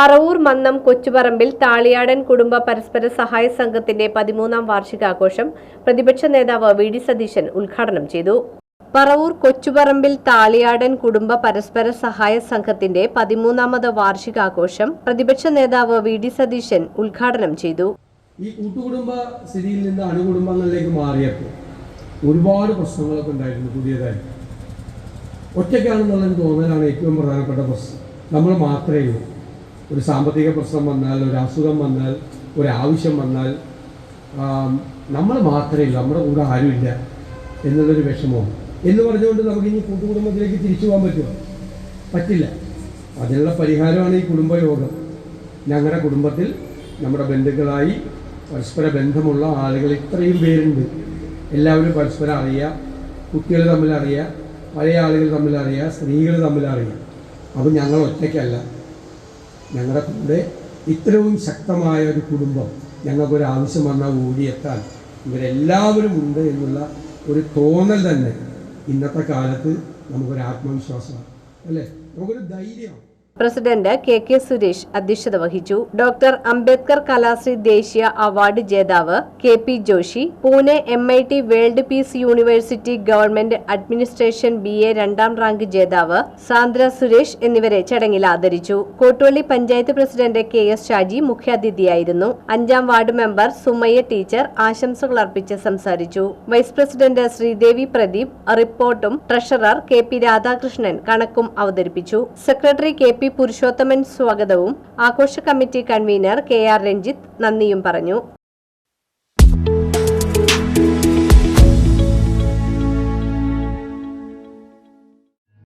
പറവൂർ മന്നം കൊച്ചുപറമ്പിൽ താളിയാടൻ കുടുംബ പരസ്പര സഹായ സംഘത്തിന്റെ പതിമൂന്നാം വാർഷികാഘോഷം പ്രതിപക്ഷ നേതാവ് വി ഡി സതീശൻ ഉദ്ഘാടനം ചെയ്തു. പറവൂർ കൊച്ചുപറമ്പിൽ താളിയാടൻ കുടുംബ പരസ്പര സഹായ സംഘത്തിന്റെ പതിമൂന്നാമത് വാർഷികാഘോഷം പ്രതിപക്ഷ നേതാവ് വി ഡി സതീശൻ ഉദ്ഘാടനം ചെയ്തു. ഈ കൂട്ടുകുടുംബ സ്ഥിതിയിൽ നിന്ന് അണുകുടുംബങ്ങളിലേക്ക് മാറിയപ്പോൾ ഒരുപാട് പ്രശ്നങ്ങളൊക്കെ ഉണ്ടായിരുന്നു പുതിയതായി ഒറ്റയ്ക്കാണെന്നുള്ളൊരു തോന്നലാണ് ഏറ്റവും പ്രധാനപ്പെട്ട പ്രശ്നം. നമ്മൾ മാത്രമേ ഉള്ളൂ. ഒരു സാമ്പത്തിക പ്രശ്നം വന്നാൽ ഒരു അസുഖം വന്നാൽ ഒരു ആവശ്യം വന്നാൽ നമ്മൾ മാത്രമേ ഉള്ളൂ നമ്മുടെ കൂടെ ആരുമില്ല എന്നുള്ളൊരു വിഷമവും എന്ന് പറഞ്ഞുകൊണ്ട് നമുക്ക് ഇനി കൂട്ടുകുടുംബത്തിലേക്ക് തിരിച്ചു പോകാൻ പറ്റുമോ? പറ്റില്ല. അതിനുള്ള പരിഹാരമാണ് ഈ കുടുംബയോഗം. ഞങ്ങളുടെ കുടുംബത്തിൽ നമ്മുടെ ബന്ധുക്കളായി പരസ്പര ബന്ധമുള്ള ആളുകൾ ഇത്രയും പേരുണ്ട്. എല്ലാവരും പരസ്പരം അറിയാം കുട്ടികൾ തമ്മിൽ പഴയ ആളുകൾ തമ്മിൽ സ്ത്രീകൾ തമ്മിൽ അറിയാം. അപ്പം ഞങ്ങൾ ഒറ്റയ്ക്കല്ല. ഞങ്ങളുടെ കൂടെ ഇത്രയും ശക്തമായ ഒരു കുടുംബം ഞങ്ങൾക്കൊരു ആവശ്യം വന്നാൽ ഓടിയെത്താൻ ഇവരെല്ലാവരും ഉണ്ട് എന്നുള്ള ഒരു തോന്നൽ തന്നെ ഇന്നത്തെ കാലത്ത് നമുക്കൊരു ആത്മവിശ്വാസമാണ് അല്ലേ? നമുക്കൊരു ധൈര്യമാണ്. പ്രസിഡന്റ് കെ കെ സുരേഷ് അധ്യക്ഷത വഹിച്ചു. ഡോക്ടർ അംബേദ്കർ കലാശ്രീ ദേശീയ അവാർഡ് ജേതാവ് K P Joshi Pune M I T world peace university government administration B A രണ്ടാം റാങ്ക് ജേതാവ് സാന്ദ്ര സുരേഷ് എന്നിവരെ ചടങ്ങിൽ ആദരിച്ചു. Kottuvally panchayat president K S Shaji മുഖ്യാതിഥിയായിരുന്നു. അഞ്ചാം വാർഡ് മെമ്പർ സുമയ്യ ടീച്ചർ ആശംസകൾ അർപ്പിച്ച് സംസാരിച്ചു. വൈസ് പ്രസിഡന്റ് ശ്രീദേവി പ്രദീപ് റിപ്പോർട്ടും ട്രഷറർ കെ പി രാധാകൃഷ്ണൻ കണക്കും അവതരിപ്പിച്ചു. സെക്രട്ടറി കെ പി പുരുഷോത്തമൻ സ്വാഗതവും ആഘോഷ committee convener K R Ranjith നന്ദിയും പറഞ്ഞു